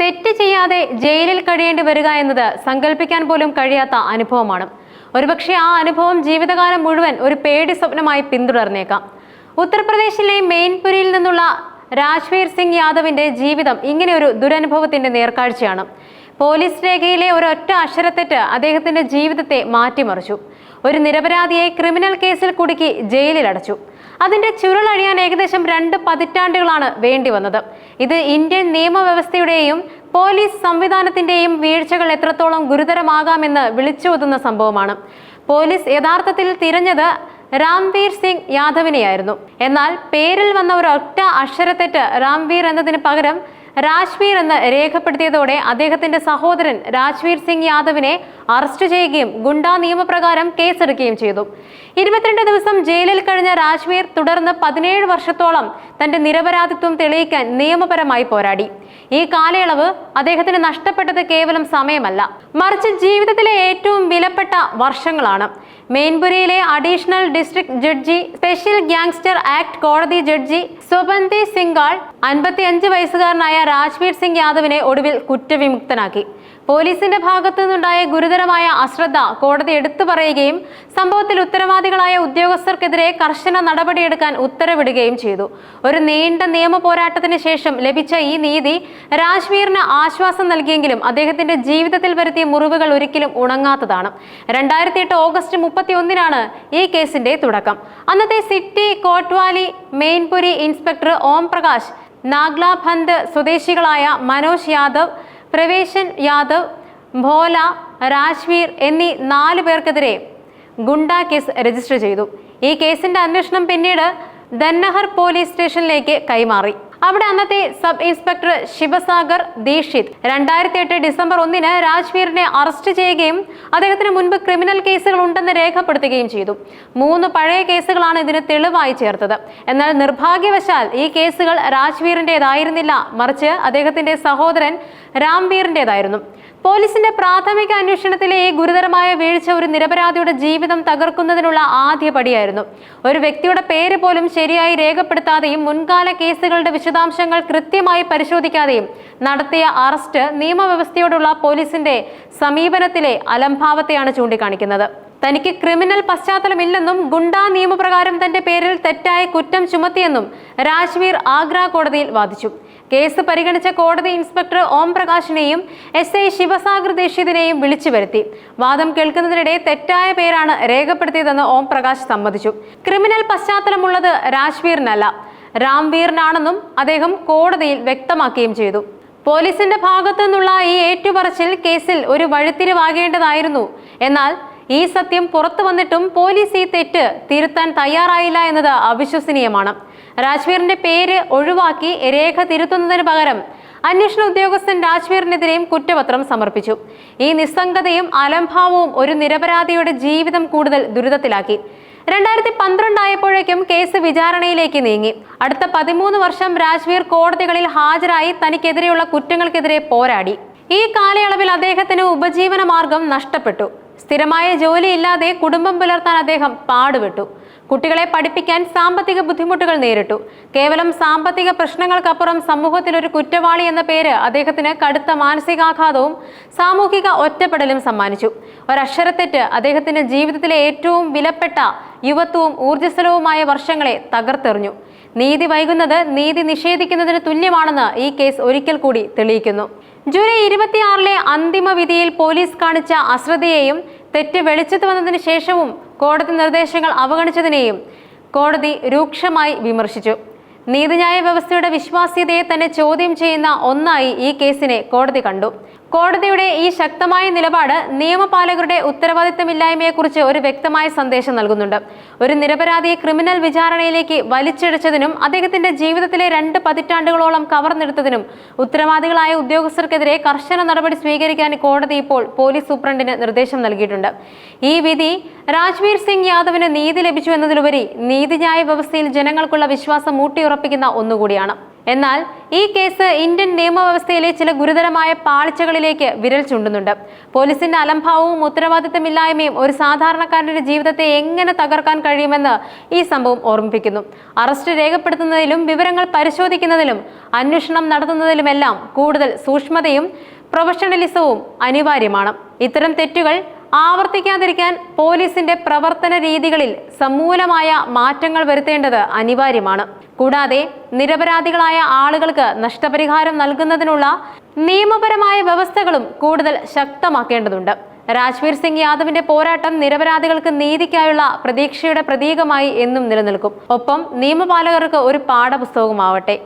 തെറ്റ് ചെയ്യാതെ ജയിലിൽ കഴിയേണ്ടി വരിക എന്നത് സങ്കല്പിക്കാൻ പോലും കഴിയാത്ത അനുഭവമാണ്. ഒരുപക്ഷെ ആ അനുഭവം ജീവിതകാലം മുഴുവൻ ഒരു പേടി സ്വപ്നമായി പിന്തുടർന്നേക്കാം. ഉത്തർപ്രദേശിലെ മെയിൻപുരിയിൽ നിന്നുള്ള രാജ്വീർ സിംഗ് യാദവിന്റെ ജീവിതം ഇങ്ങനെ ഒരു ദുരനുഭവത്തിന്റെ നേർക്കാഴ്ചയാണ്. പോലീസ് രേഖയിലെ ഒരൊറ്റ അക്ഷരത്തെറ്റ് അദ്ദേഹത്തിന്റെ ജീവിതത്തെ മാറ്റിമറിച്ചു. ഒരു നിരപരാധിയെ ക്രിമിനൽ കേസിൽ കുടുക്കി ജയിലിലടച്ചു. അതിന്റെ ചുരുളഴിയാൻ ഏകദേശം രണ്ട് പതിറ്റാണ്ടുകളാണ് വേണ്ടി വന്നത്. ഇത് ഇന്ത്യൻ നിയമവ്യവസ്ഥയുടെയും പോലീസ് സംവിധാനത്തിന്റെയും വീഴ്ചകൾ എത്രത്തോളം ഗുരുതരമാകാമെന്ന് വിളിച്ചോതുന്ന സംഭവമാണ്. പോലീസ് യഥാർത്ഥത്തിൽ തിരഞ്ഞത് രാംവീർ സിംഗ് യാദവിനെയായിരുന്നു. എന്നാൽ പേരിൽ വന്ന ഒരു ഒറ്റ അക്ഷരത്തെറ്റ് രാംവീർ എന്നതിന് പകരം രാജ്വീർ എന്ന് രേഖപ്പെടുത്തിയതോടെ അദ്ദേഹത്തിന്റെ സഹോദരൻ രാജ്വീർ സിംഗ് യാദവിനെ അറസ്റ്റ് ചെയ്യുകയും ഗുണ്ടാ നിയമപ്രകാരം കേസെടുക്കുകയും ചെയ്തു. ഇരുപത്തിരണ്ട് ദിവസം ജയിലിൽ കഴിഞ്ഞ രാജ്വീർ തുടർന്ന് പതിനേഴ് വർഷത്തോളം തന്റെ നിരപരാധിത്വം തെളിയിക്കാൻ നിയമപരമായി പോരാടി. ഈ കാലയളവ് അദ്ദേഹത്തിന് നഷ്ടപ്പെട്ടത് കേവലം സമയമല്ല. മറിച്ച് ജീവിതത്തിലെ ഏറ്റവും വിലപ്പെട്ട വർഷങ്ങളാണ്. മെയിൻപുരിയിലെ additional district judge special gangster act കോടതി ജഡ്ജി സുബന്തി സിംഗാൾ അൻപത്തി അഞ്ച് വയസ്സുകാരനായ രാജ്വീർ സിംഗ് യാദവിനെ ഒടുവിൽ കുറ്റവിമുക്തനാക്കി. പോലീസിന്റെ ഭാഗത്തു നിന്നുണ്ടായ ഗുരുതരമായ അശ്രദ്ധ കോടതി എടുത്തു പറയുകയും സംഭവത്തിൽ ഉത്തരവാദികളായ ഉദ്യോഗസ്ഥർക്കെതിരെ കർശന നടപടിയെടുക്കാൻ ഉത്തരവിടുകയും ചെയ്തു. ഒരു നീണ്ട നിയമ പോരാട്ടത്തിന് ശേഷം ലഭിച്ച ഈ നീതി രാജ്വീറിന് ആശ്വാസം നൽകിയെങ്കിലും അദ്ദേഹത്തിന്റെ ജീവിതത്തിൽ വരുത്തിയ മുറിവുകൾ ഒരിക്കലും ഉണങ്ങാത്തതാണ്. രണ്ടായിരത്തി എട്ട് ഓഗസ്റ്റ് മുപ്പത്തി ഒന്നിനാണ് ഈ കേസിന്റെ തുടക്കം. അന്നത്തെ സിറ്റി കോട്ട്വാലി മെയിൻപുരി ഇൻസ്പെക്ടർ ഓം പ്രകാശ് നാഗ്ലാഭന്ദ് സ്വദേശികളായ മനോജ് യാദവ് പ്രവേശൻ യാദവ് ഭോല രാജ്വീർ എന്നീ നാല് പേർക്കെതിരെ ഗുണ്ട കേസ് രജിസ്റ്റർ ചെയ്തു. ഈ കേസിന്റെ അന്വേഷണം പിന്നീട് ദന്നഹർ പോലീസ് സ്റ്റേഷനിലേക്ക് കൈമാറി. അവിടെ അന്നത്തെ സബ് ഇൻസ്പെക്ടർ ശിവസാഗർ ദീക്ഷിത് രണ്ടായിരത്തി എട്ട് ഡിസംബർ ഒന്നിന് രാജ്വീറിനെ അറസ്റ്റ് ചെയ്യുകയും അദ്ദേഹത്തിന് മുൻപ് ക്രിമിനൽ കേസുകൾ ഉണ്ടെന്ന് രേഖപ്പെടുത്തുകയും ചെയ്തു. മൂന്ന് പഴയ കേസുകളാണ് ഇതിന് തെളിവായി ചേർത്തത്. എന്നാൽ നിർഭാഗ്യവശാൽ ഈ കേസുകൾ രാജ്വീറിന്റെതായിരുന്നില്ല മറിച്ച് അദ്ദേഹത്തിന്റെ സഹോദരൻ രാംവീറിന്റെതായിരുന്നു പോലീസിന്റെ പ്രാഥമിക അന്വേഷണത്തിലെ ഈ ഗുരുതരമായ വീഴ്ച ഒരു നിരപരാധിയുടെ ജീവിതം തകർക്കുന്നതിനുള്ള ആദ്യ പടിയായിരുന്നു. ഒരു വ്യക്തിയുടെ പേര് പോലും ശരിയായി രേഖപ്പെടുത്താതെയും മുൻകാല കേസുകളുടെ വിശദാംശങ്ങൾ കൃത്യമായി പരിശോധിക്കാതെയും നടത്തിയ അറസ്റ്റ് നിയമവ്യവസ്ഥയോടുള്ള പോലീസിന്റെ സമീപനത്തിലെ അലംഭാവത്തെയാണ് ചൂണ്ടിക്കാണിക്കുന്നത്. തനിക്ക് ക്രിമിനൽ പശ്ചാത്തലമില്ലെന്നും ഗുണ്ടാ നിയമപ്രകാരം തന്റെ പേരിൽ തെറ്റായ കുറ്റം ചുമത്തിയെന്നും രാജ്വീർ ആഗ്ര കോടതിയിൽ വാദിച്ചു. കേസ് പരിഗണിച്ച കോടതി ഇൻസ്പെക്ടർ ഓം പ്രകാശിനെയും എസ് ഐ ശിവസാഗർ ദീക്ഷിതിനെയും വിളിച്ചു വരുത്തി. വാദം കേൾക്കുന്നതിനിടെ തെറ്റായ പേരാണ് രേഖപ്പെടുത്തിയതെന്ന് ഓം പ്രകാശ് സമ്മതിച്ചു. ക്രിമിനൽ പശ്ചാത്തലമുള്ളത് രാജ്വീറിനല്ല രാംവീറിനാണെന്നും അദ്ദേഹം കോടതിയിൽ വ്യക്തമാക്കുകയും ചെയ്തു. പോലീസിന്റെ ഭാഗത്തു നിന്നുള്ള ഈ ഏറ്റുപറച്ചിൽ കേസിൽ ഒരു വഴിത്തിരിവാകേണ്ടതായിരുന്നു. എന്നാൽ ഈ സത്യം പുറത്തു വന്നിട്ടും പോലീസ് ഈ തെറ്റ് തിരുത്താൻ തയ്യാറായില്ല എന്നത് അവിശ്വസനീയമാണ്. രാജ്വീറിന്റെ പേര് ഒഴിവാക്കി രേഖ തിരുത്തുന്നതിന് പകരം അന്വേഷണ ഉദ്യോഗസ്ഥൻ രാജ്വീറിനെതിരെയും കുറ്റപത്രം സമർപ്പിച്ചു. ഈ നിസ്സംഗതയും അലംഭാവവും ഒരു നിരപരാധിയുടെ ജീവിതം കൂടുതൽ ദുരിതത്തിലാക്കി. രണ്ടായിരത്തി പന്ത്രണ്ടായപ്പോഴേക്കും കേസ് വിചാരണയിലേക്ക് നീങ്ങി. അടുത്ത പതിമൂന്ന് വർഷം രാജ്വീർ കോടതികളിൽ ഹാജരായി തനിക്കെതിരെയുള്ള കുറ്റങ്ങൾക്കെതിരെ പോരാടി. ഈ കാലയളവിൽ അദ്ദേഹത്തിന് ഉപജീവന മാർഗം നഷ്ടപ്പെട്ടു. സ്ഥിരമായ ജോലിയില്ലാതെ കുടുംബം പുലർത്താൻ അദ്ദേഹം പാടുപെട്ടു. കുട്ടികളെ പഠിപ്പിക്കാൻ സാമ്പത്തിക ബുദ്ധിമുട്ടുകൾ നേരിട്ടു. കേവലം സാമ്പത്തിക പ്രശ്നങ്ങൾക്കപ്പുറം സമൂഹത്തിൽ ഒരു കുറ്റവാളി എന്ന പേര് അദ്ദേഹത്തിന് കടുത്ത മാനസികാഘാതവും സാമൂഹിക ഒറ്റപ്പെടലും സമ്മാനിച്ചു. ഒരക്ഷരത്തെറ്റ് അദ്ദേഹത്തിന്റെ ജീവിതത്തിലെ ഏറ്റവും വിലപ്പെട്ട യുവത്വവും ഊർജസ്വലവുമായ വർഷങ്ങളെ തകർത്തെറിഞ്ഞു. നീതി വൈകുന്നത് നീതി നിഷേധിക്കുന്നതിന് തുല്യമാണെന്ന് ഈ കേസ് ഒരിക്കൽ കൂടി തെളിയിക്കുന്നു. ജൂലൈ ഇരുപത്തിയാറിലെ അന്തിമ വിധിയിൽ പോലീസ് കാണിച്ച അശ്രദ്ധയെയും തെറ്റ് വെളിച്ചത്ത് വന്നതിന് ശേഷവും കോടതി നിർദ്ദേശങ്ങൾ അവഗണിച്ചതിനെയും കോടതി രൂക്ഷമായി വിമർശിച്ചു. നീതിന്യായ വ്യവസ്ഥയുടെ വിശ്വാസ്യതയെ തന്നെ ചോദ്യം ചെയ്യുന്ന ഒന്നായി ഈ കേസിനെ കോടതി കണ്ടു. കോടതിയുടെ ഈ ശക്തമായ നിലപാട് നിയമപാലകരുടെ ഉത്തരവാദിത്തമില്ലായ്മയെക്കുറിച്ച് ഒരു വ്യക്തമായ സന്ദേശം നൽകുന്നുണ്ട്. ഒരു നിരപരാധിയെ ക്രിമിനൽ വിചാരണയിലേക്ക് വലിച്ചിഴച്ചതിനും അദ്ദേഹത്തിന്റെ ജീവിതത്തിലെ രണ്ട് പതിറ്റാണ്ടുകളോളം കവർന്നെടുത്തതിനും ഉത്തരവാദികളായ ഉദ്യോഗസ്ഥർക്കെതിരെ കർശന നടപടി സ്വീകരിക്കാൻ കോടതി ഇപ്പോൾ പോലീസ് സൂപ്രണ്ടിന് നിർദ്ദേശം നൽകിയിട്ടുണ്ട്. ഈ വിധി രാജ്വീർ സിംഗ് യാദവിന് നീതി ലഭിച്ചു എന്നതിലുപരി നീതിന്യായ വ്യവസ്ഥയിൽ ജനങ്ങൾക്കുള്ള വിശ്വാസം ഊട്ടിയുറപ്പിക്കുന്ന ഒന്നുകൂടിയാണ്. എന്നാൽ ഈ കേസ് ഇന്ത്യൻ നിയമവ്യവസ്ഥയിലെ ചില ഗുരുതരമായ പാളിച്ചകളിലേക്ക് വിരൽ ചൂണ്ടുന്നുണ്ട്. പോലീസിന്റെ അലംഭാവവും ഉത്തരവാദിത്തമില്ലായ്മയും ഒരു സാധാരണക്കാരന്റെ ജീവിതത്തെ എങ്ങനെ തകർക്കാൻ കഴിയുമെന്ന് ഈ സംഭവം ഓർമ്മിപ്പിക്കുന്നു. അറസ്റ്റ് രേഖപ്പെടുത്തുന്നതിലും വിവരങ്ങൾ പരിശോധിക്കുന്നതിലും അന്വേഷണം നടത്തുന്നതിലുമെല്ലാം കൂടുതൽ സൂക്ഷ്മതയും പ്രൊഫഷണലിസവും അനിവാര്യമാണ്. ഇത്തരം തെറ്റുകൾ ആവർത്തിക്കാതിരിക്കാൻ പോലീസിന്റെ പ്രവർത്തന രീതികളിൽ സമൂലമായ മാറ്റങ്ങൾ വരുത്തേണ്ടത് അനിവാര്യമാണ്. കൂടാതെ നിരപരാധികളായ ആളുകൾക്ക് നഷ്ടപരിഹാരം നൽകുന്നതിനുള്ള നിയമപരമായ വ്യവസ്ഥകളും കൂടുതൽ ശക്തമാക്കേണ്ടതുണ്ട്. രാജ്വീർ സിംഗ് യാദവിന്റെ പോരാട്ടം നിരപരാധികൾക്ക് നീതിക്കായുള്ള പ്രതീക്ഷയുടെ പ്രതീകമായി എന്നും നിലനിൽക്കും. ഒപ്പം നിയമപാലകർക്ക് ഒരു പാഠപുസ്തകവുമാവട്ടെ.